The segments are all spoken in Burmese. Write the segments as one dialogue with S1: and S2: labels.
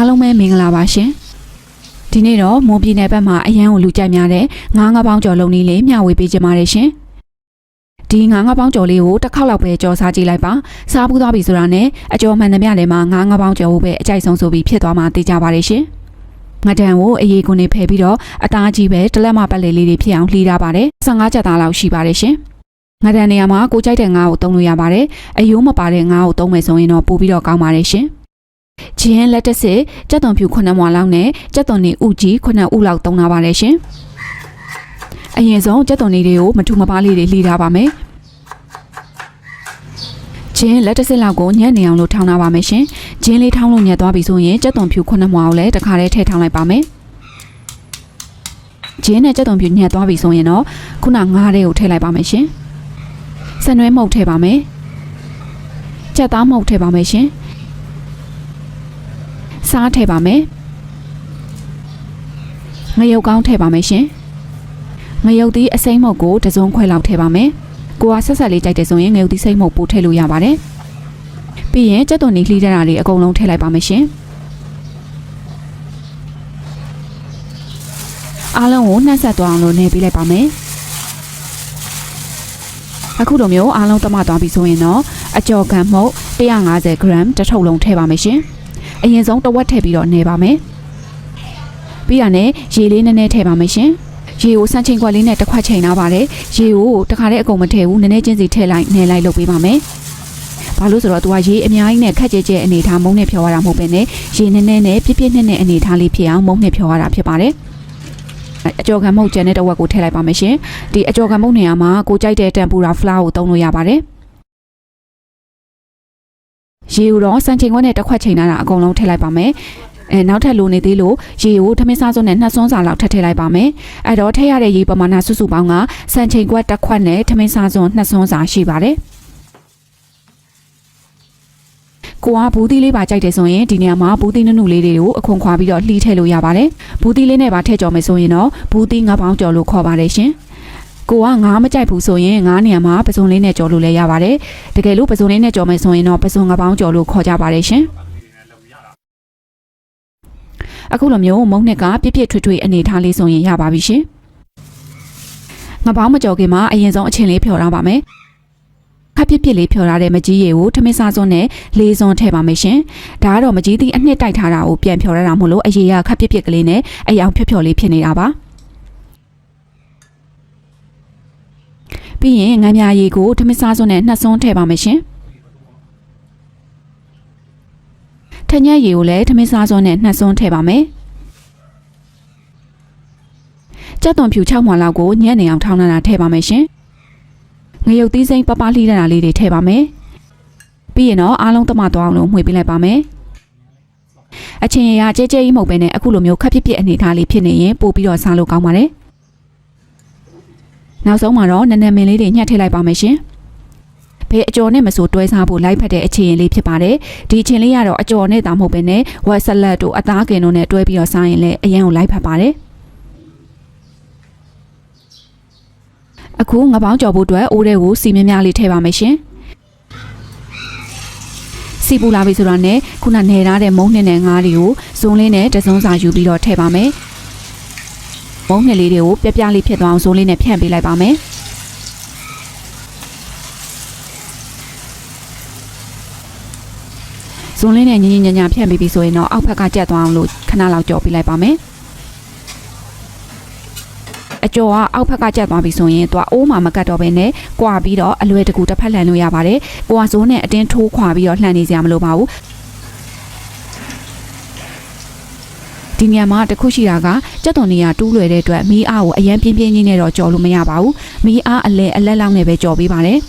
S1: အားလုံးပဲမင်္ဂလာပါရှင်ဒီနေ့တော့မွန်ပြည်နယ်ဘက်မှာအရန်ကိုလူကြိုက်များတဲ့ငါးငါးပေါင်းကျော်လုံးလေးလေးမျှဝေပေးကြပါရရှင်ဒီငါးငါးပေါင်းကျော်လေးကိုတစ်ခေါက်လောက်ပဲကြော်စားကြည့်လိုက်ပါစားပူးသွားပြီဆိုတာနဲ့အကျော်မှန်သမျှလည်းမှာငါးငါးပေါင်းကျော်ကိုပဲအကြိုက်ဆုံးဆိုပြီးဖြစ်သွားမှသိကြပါရရှင်ငဒန်ကိုအေးကွန်းနေဖယ်ပြီးတော့အသားကြီးပဲတလက်မပတ်လေလေးတွေဖြစ်အောင်လှီးထားပါတယ်15ချက်သားလောက်ရှိပါတယ်ရှင်ငဒန်နေရာမှာကိုကြိုက်တဲ့ငါးကိုသုံးလို့ရပါတယ်အယိုးမပါတဲ့ငါးကိုသုံးမယ်ဆိုရင်တော့ပို့ပြီးတော့ကောင်းပါတယ်ရှင် ဂျင်းလက်တစ်စစ်ကြက်သွန်ဖြူ9မွာလောက်နဲ့ကြက်သွန်နေဥကြီး9ဥလောက်သုံးထားပါတယ်ရှင်။အရင်ဆုံးကြက်သွန်နေတွေကိုမထူမပါလေးတွေလှီထားပါမယ်။ဂျင်းလက်တစ်စစ်လောက်ကိုညက်နေအောင်လို့ထောင်းထားပါမယ်ရှင်။ဂျင်းလေးထောင်းလို့ညက်သွားပြီဆိုရင်ကြက်သွန်ဖြူ9မွာကိုလည်းတစ်ခါတည်းထည့်ထောင်းလိုက်ပါမယ်။ဂျင်းနဲ့ကြက်သွန်ဖြူညက်သွားပြီဆိုရင်တော့ခုနငါးလေးကိုထည့်လိုက်ပါမယ်ရှင်။ဆန်နွဲမှုတ်ထည့်ပါမယ်။ကြက်သားမှုတ်ထည့်ပါမယ်ရှင်။ စားထည့်ပါမယ်ငရုတ်ကောင်းထည့်ပါမယ်ရှင်ငရုတ်သီးအစိမ့်မုတ်ကိုတစ်စုံခွဲလောက်ထည့်ပါမယ်ကိုကဆက်ဆက်လေးကြိုက်တယ်ဆိုရင်ငရုတ်သီးစိမ့်မုတ်ပို့ထည့်လို့ရပါတယ်ပြီးရင်ကြက်သွန်နီလှီးတဲ့တာလေးအကုန်လုံးထည့်လိုက်ပါမယ်ရှင်အားလုံးကိုနှက်ဆက်သွားအောင်လို့နေပေးလိုက်ပါမယ်အခုလိုမျိုးအားလုံးတမသွားပြီဆိုရင်တော့အကြော်ခံမှုတ်150 gram တစ်ထုပ်လုံးထည့်ပါမယ်ရှင် အရင်ဆုံးတစ်ဝက်ထည့်ပြီးတော့နေပါမယ်ပြီးတာနဲ့ရေလေးနည်းနည်းထည့်ပါမယ်ရှင်ရေကိုစမ်းချိန်ခွက်လေးနဲ့တစ်ခွက်ချိန်ထားပါတယ်ရေကိုတခါတည်းအကုန်မထည့်ဘူးနည်းနည်းချင်းစီထည့်လိုက်နေလိုက်လုပ်ပေးပါမယ်ဘာလို့ဆိုတော့သူကရေအများကြီးနဲ့ခက်ကြဲကြဲအနေထားမုံနဲ့ဖြောရတာမဟုတ်ပဲနဲ့ရေနည်းနည်းနဲ့ပြည့်ပြည့်နဲ့နဲ့အနေထားလေးဖြစ်အောင်မုံနဲ့ဖြောရတာဖြစ်ပါတယ်အကြော်ခံမုတ်ကျန်တဲ့တစ်ဝက်ကိုထည့်လိုက်ပါမယ်ရှင်ဒီအကြော်ခံမုတ်နေရာမှာကိုကြိုက်တဲ့တမ်ပူရာဖလာကိုသုံးလို့ရပါတယ် ရေကိုတော့စံချိန်ခွက်နဲ့တစ်ခွက်ချိန်ထားတာအကုန်လုံးထည့်လိုက်ပါမယ်အဲနောက်ထပ်လိုနေသေးလို့ရေကိုထမင်းစားစွန်းနဲ့နှစ်စွန်းစာလောက်ထပ်ထည့်လိုက်ပါမယ်အဲ့တော့ထည့်ရတဲ့ရေပမာဏစုစုပေါင်းကစံချိန်ခွက်တစ်ခွက်နဲ့ထမင်းစားစွန်းနှစ်စွန်းစာရှိပါတယ်ကိုကဘူးသီးလေးပါကြိုက်တယ်ဆိုရင်ဒီနေရာမှာဘူးသီးနုနုလေးတွေကိုအခွန်ခွာပြီးတော့လှီးထည့်လို့ရပါတယ်ဘူးသီးလေးနဲ့ပါထည့်ကြော်မယ်ဆိုရင်တော့ဘူးသီးငါးပေါင်းကြော်လို့ခေါ်ပါတယ်ရှင် ကိုကငါးမကြိုက်ဘူးဆိုရင်ငါးနေရာမှာပစုံလေးနဲ့ကြော်လို့လည်းရပါတယ်တကယ်လို့ပစုံလေးနဲ့ကြော်မယ်ဆိုရင်တော့ပစုံငါးပေါင်းကြော်လို့ခေါ်ကြပါတယ်ရှင်အခုလိုမျိုးမုံနှစ်ကပြည့်ပြည့်ထွေထွေအနေထားလေးဆိုရင်ရပါပြီရှင်ငါးပေါင်းမကြော်ခင်မှာအရင်ဆုံးအချင်းလေးဖြော်ထားပါမယ်ခပ်ပြစ်ပြစ်လေးဖြော်ထားတဲ့မကြီးရည်ကိုထမင်းစားစွန်းနဲ့လေးစွန်းထည့်ပါမယ်ရှင်။ဒါကတော့မကြီးသီးအနှစ်တိုက်ထားတာကိုပြန်ဖြော်ရတာမို့လို့အရေးကခပ်ပြစ်ပြစ်ကလေးနဲ့အယောင်ဖြော်ဖြော်လေးဖြစ်နေတာပါ။ ပြီးရင်ငမ်းမြရည်ကိုထမင်းစားစွန်းနဲ့နှစ်စွန်းထည့်ပါမယ်ရှင်။ထညက်ရည်ကိုလည်းထမင်းစားစွန်းနဲ့နှစ်စွန်းထည့်ပါမယ်။ကြက်သွန်ဖြူ6မှွာလောက်ကိုညက်နေအောင်ထောင်းလာတာထည့်ပါမယ်ရှင်။ငရုတ်သီးစိမ့်ပပလှီးတဲ့တာလေးတွေထည့်ပါမယ်။ပြီးရင်တော့အားလုံးတမသွားအောင်လို့မှွေပေးလိုက်ပါမယ်။အချင်းရရကြဲကြဲကြီးမဟုတ်ပဲနဲ့အခုလိုမျိုးခက်ပြစ်ပြစ်အနေထားလေးဖြစ်နေရင်ပို့ပြီးတော့စားလို့ကောင်းပါတယ်။ နောက်ဆုံးမှာတော့နည်းနည်းမင်းလေးတွေညှက်ထည့်လိုက်ပါမယ်ရှင်။ဘယ်အကျော်နဲ့မဆိုတွဲစားဖို့လိုက်ဖက်တဲ့အချင်းလေးဖြစ်ပါတယ်။ဒီအချင်းလေးကတော့အကျော်နဲ့တောင်မဟုတ်ပဲနဲ့ဝက်ဆလတ်တို့အသားကင်တို့နဲ့တွဲပြီးတော့စားရင်လည်းအရင်ကိုလိုက်ဖက်ပါတယ်။အခုငပောင်းကြော်ဖို့အတွက်အိုးတွေကိုစီမင်းများလေးထည့်ပါမယ်ရှင်။စီပူလာပြီဆိုတော့ねခုနနေထားတဲ့မုံနှစ်နဲ့ငါးတွေကိုဇုံလေးနဲ့တစုံစာယူပြီးတော့ထည့်ပါမယ်။ မုံနှစ်လေးတွေကိုပြပြလေးဖြစ်သွားအောင်ဇုံလေးနဲ့ဖြန့်ပေးလိုက်ပါမယ်။ဇုံလေးနဲ့ညင်ညင်ညာညာဖြန့်ပေးပြီဆိုရင်တော့အောက်ဘက်ကကြက်သွားအောင်လို့ခဏလောက်ကြော်ပေးလိုက်ပါမယ်။အကျော်ကအောက်ဘက်ကကြက်သွားပြီဆိုရင်သူကအိုးမှာမကတ်တော့ဘဲနဲ့ကွာပြီးတော့အလွယ်တကူတစ်ဖက်လှန်လို့ရပါတယ်။ကိုကဇိုးနဲ့အတင်းထိုးခွာပြီးတော့လှန်နေစရာမလိုပါဘူး။ ဒီညမှာတစ်ခုရှိတာကကြက်သွန်နေရတူးလွယ်တဲ့အတွက်မီးအားကိုအရန်ပြင်းပြင်းကြီးနဲ့တော့ကြော်လို့မရပါဘူး။မီးအားအလဲအလက်လောက်နဲ့ပဲကြော်ပေးပါတယ်။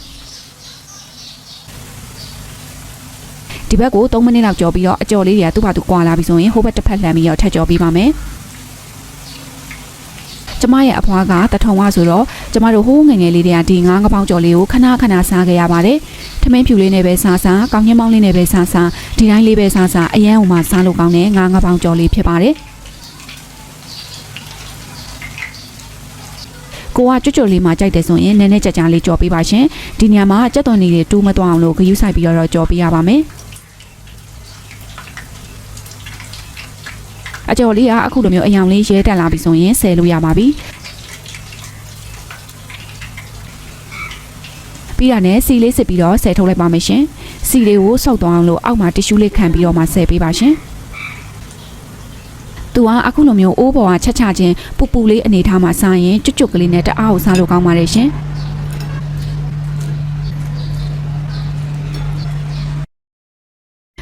S1: ဒီဘက်ကို3မိနစ်လောက်ကြော်ပြီးတော့အကြော်လေးတွေကသူ့ဘာသူကွာလာပြီဆိုရင်ဟိုဘက်တစ်ဖက်လှန်ပြီးတော့ထပ်ကြော်ပေးပါမယ်။ကျမရဲ့အဖွားကတထုံဝဆိုတော့ကျမတို့ဟိုးငယ်ငယ်လေးတွေကဒီငါးငပောင်းကြော်လေးကိုခဏခဏစားခဲ့ရပါတယ်။ ထမင်းဖြူလေးနဲ့ပဲစားစားကောင်းညင်းမောင်းလေးနဲ့ပဲစားစားဒီတိုင်းလေးပဲစားစားအရန်ဟိုမှာစားလို့ကောင်းတဲ့ငါးငပောင်းကြော်လေးဖြစ်ပါတယ်။ကိုကကြွကြွလေးမှာကြိုက်တယ်ဆိုရင်နည်းနည်းကြကြလေးကြော်ပေးပါရှင်ဒီနေရာမှာကြက်သွန်လေးတွေတူးမသွားအောင်လို့ဂယူးဆိုင်ပြီးတော့ကြော်ပေးရပါမယ်အကြော်လေးကအခုလိုမျိုးအယောင်လေးရဲတက်လာပြီဆိုရင်ဆယ်လို့ရပါပြီ ပြီးတာနဲ့စီလေးစစ်ပြီးတော့ဆယ်ထုတ်လိုက်ပါမယ်ရှင်စီလေးကိုစောက်သွားအောင်လို့အောက်မှာတီရှူးလေးခံပြီးတော့မှဆယ်ပေးပါရှင်သူကအခုလိုမျိုးအိုးပေါ်ကချက်ချချင်းပူပူလေးအနေထားမှာစားရင်ကျွတ်ကျွတ်ကလေးနဲ့တအားကိုစားလို့ကောင်းပါတယ်ရှင်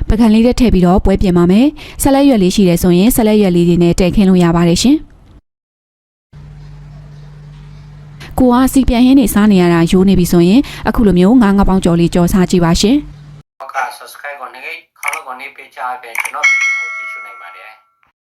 S1: ပကံလေးတစ်ထည့်ပြီးတော့ပွဲပြင်ပါမယ်ဆက်လက်ရွက်လေးရှိတယ်ဆိုရင်ဆက်လက်ရွက်လေးတွေနဲ့တည့်ခင်းလို့ရပါတယ်ရှင် ကိုကစီပြန်ဟင်းနေစားနေရတာရိုးနေပြီဆိုရင်အခုလိုမျိုးငါးငါးပေါင်းကြော်လေးကြော်စားကြည့်ပါရှင်
S2: နောက်က subscribe ကိုနေခေါင်းလောက်ကိုနေပေးချပေးကျွန်တော်ဗီဒီယို